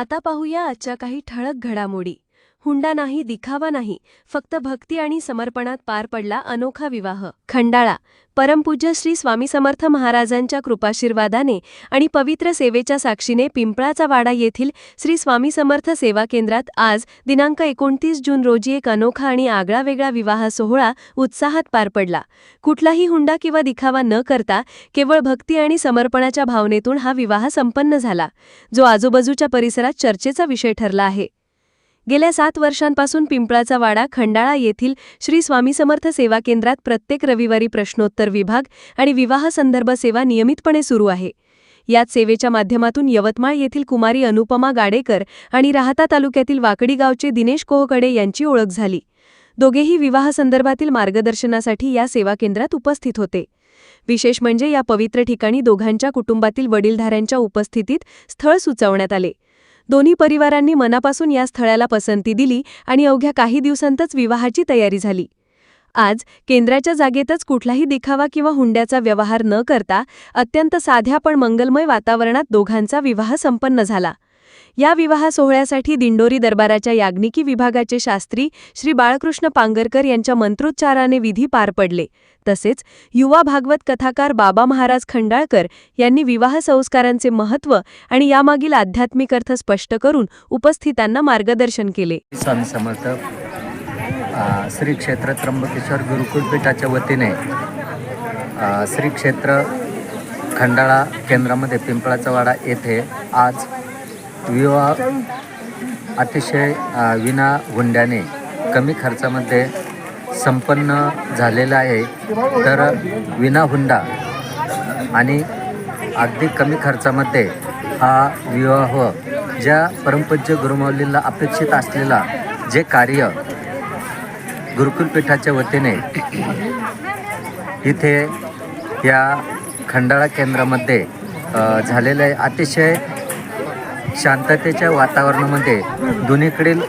आता पाहूया आजच्या काही ठळक घडामोडी. हुंडा नाही दिखावा नाही फक्त भक्ती आणि समर्पणात पार पडला अनोखा विवाह. खंडाळा परमपूज्य श्री स्वामी समर्थ महाराजांच्या कृपाशीर्वादाने आणि पवित्र सेवेच्या साक्षीने पिंपळाचा वाडा येथील श्री स्वामी समर्थ सेवा केंद्रात आज दिनांक एकोणतीस जून रोजी एक अनोखा आणि आगळावेगळा विवाह सोहळा उत्साहात पार पडला. कुठलाही हुंडा किंवा दिखावा न करता केवळ भक्ती आणि समर्पणाच्या भावनेतून हा विवाह संपन्न झाला जो आजूबाजूच्या परिसरात चर्चेचा विषय ठरला आहे. गेल्या सात वर्षांपासून पिंपळाचा वाडा खंडाळा येथील श्री स्वामी समर्थ सेवा केंद्रात प्रत्येक रविवारी प्रश्नोत्तर विभाग आणि विवाह संदर्भ सेवा नियमितपणे सुरू आहे. याच सेवेच्या माध्यमातून यवतमाळ येथील कुमारी अनुपमा गाडेकर आणि राहता तालुक्यातील वाकडी गावचे दिनेश कोहकडे यांची ओळख झाली. दोघेही विवाहासंदर्भातील मार्गदर्शनासाठी या सेवा केंद्रात उपस्थित होते. विशेष म्हणजे या पवित्र ठिकाणी दोघांच्या कुटुंबातील वडीलधाऱ्यांच्या उपस्थितीत स्थळ सुचवण्यात आले. दोन्ही परिवारांनी मनापासून या स्थळाला पसंती दिली आणि अवघ्या काही दिवसांतच विवाहाची तयारी झाली. आज केंद्राच्या जागेतच कुठलाही दिखावा किंवा हुंड्याचा व्यवहार न करता अत्यंत साध्या पण मंगलमय वातावरणात दोघांचा विवाह संपन्न झाला. या विवाह सोहळ्यासाठी दिंडोरी दरबाराच्या याज्ञिकी विभागाचे शास्त्री श्री बाळकृष्ण पांगरकर यांच्या मंत्रोच्चाराने विधी पार पडले. तसेच युवा भागवत कथाकार बाबा महाराज खंडाळकर यांनी विवाह संस्कारांचे महत्त्व आणि यामागील आध्यात्मिक अर्थ स्पष्ट करून उपस्थितांना मार्गदर्शन केले. स्वामी समर्थ श्री क्षेत्र त्र्यंबकेश्वर गुरुकुलपीठाच्या वतीने श्री क्षेत्र खंडाळा केंद्रामध्ये पिंपळाचा वाडा येथे आज विवाह अतिशय विना हुंड्याने कमी खर्चामध्ये संपन्न झालेला आहे. तर विना हुंडा आणि अगदी कमी खर्चामध्ये हा विवाह ज्या परमपूज्य गुरुमाऊलींना अपेक्षित असलेला जे कार्य गुरुकुलपीठाच्या वतीने इथे या खंडाळा केंद्रामध्ये झालेलं आहे. अतिशय शांततेच्या वातावरणामध्ये दोन्हीकडील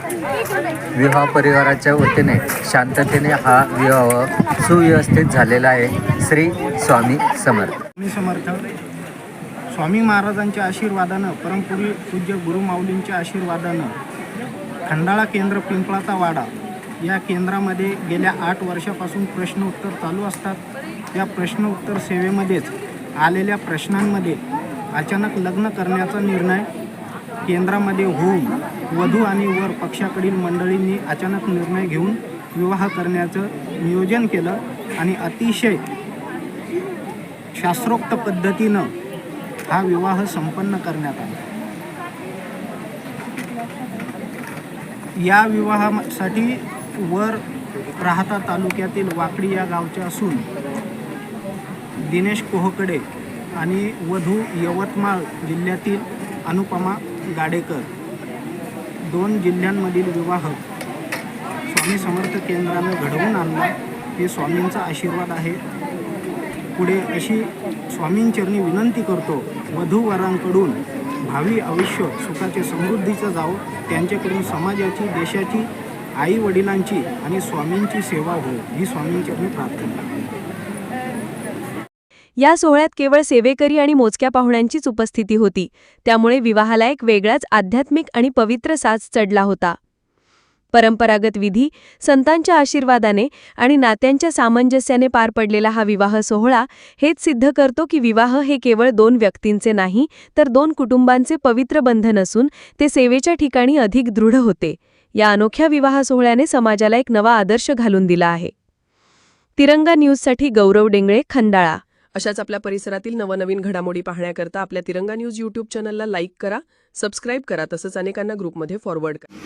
विवाह परिवाराच्या वतीने शांततेने हा विवाह सुव्यवस्थित झालेला आहे. श्री स्वामी समर्थ. स्वामी समर्थ. स्वामी महाराजांच्या आशीर्वादानं परमपुरी पूज्य गुरुमाऊलींच्या आशीर्वादानं खंडाळा केंद्र पिंपळाचा वाडा या केंद्रामध्ये गेल्या आठ वर्षापासून प्रश्न उत्तर चालू असतात. या प्रश्न उत्तर सेवेमध्येच आलेल्या प्रश्नांमध्ये अचानक लग्न करण्याचा निर्णय केंद्रामध्ये होऊन वधू आणि वर पक्षाकडील मंडळींनी अचानक निर्णय घेऊन विवाह करण्याचं नियोजन केलं आणि अतिशय शास्त्रोक्त पद्धतीनं हा विवाह संपन्न करण्यात आला. या विवाहासाठी वर राहता तालुक्यातील वाकडी या गावचे असून दिनेश कोहकडे आणि वधू यवतमाळ जिल्ह्यातील अनुपमा गाडेकर. दोन जिल्ह्यांमधील विवाह स्वामी समर्थ केंद्राने घडवून आणला. हे स्वामींचा आशीर्वाद आहे. पुढे अशी स्वामींचरणी विनंती करतो वधूवरांकडून भावी आयुष्य सुखाचे समृद्धीचं जावं त्यांच्याकडून समाजाची देशाची आई वडिलांची आणि स्वामींची सेवा हो ही स्वामींचरणी प्रार्थना. या सोहळ्यात केवळ सेवेकरी आणि मोजक्या पाहुण्यांचीच उपस्थिती होती. त्यामुळे विवाहाला एक वेगळाच आध्यात्मिक आणि पवित्र साज चढला होता. परंपरागत विधी संतांच्या आशीर्वादाने आणि नात्यांच्या सामंजस्याने पार पडलेला हा विवाह सोहळा हेच सिद्ध करतो की विवाह हे केवळ दोन व्यक्तींचे नाही तर दोन कुटुंबांचे पवित्र बंधन असून ते सेवेच्या ठिकाणी अधिक दृढ होते. या अनोख्या विवाह सोहळ्याने समाजाला एक नवा आदर्श घालून दिला आहे. तिरंगा न्यूजसाठी गौरव डेंगळे खंडाळा. अशाच आपल्या परिसरातील नवनवीन घडामोडी पाहण्याकरता आपल्या तिरंगा न्यूज यूट्यूब चॅनलला लाईक करा सबस्क्राईब करा तसंच अनेकांना ग्रुपमध्ये फॉरवर्ड करा.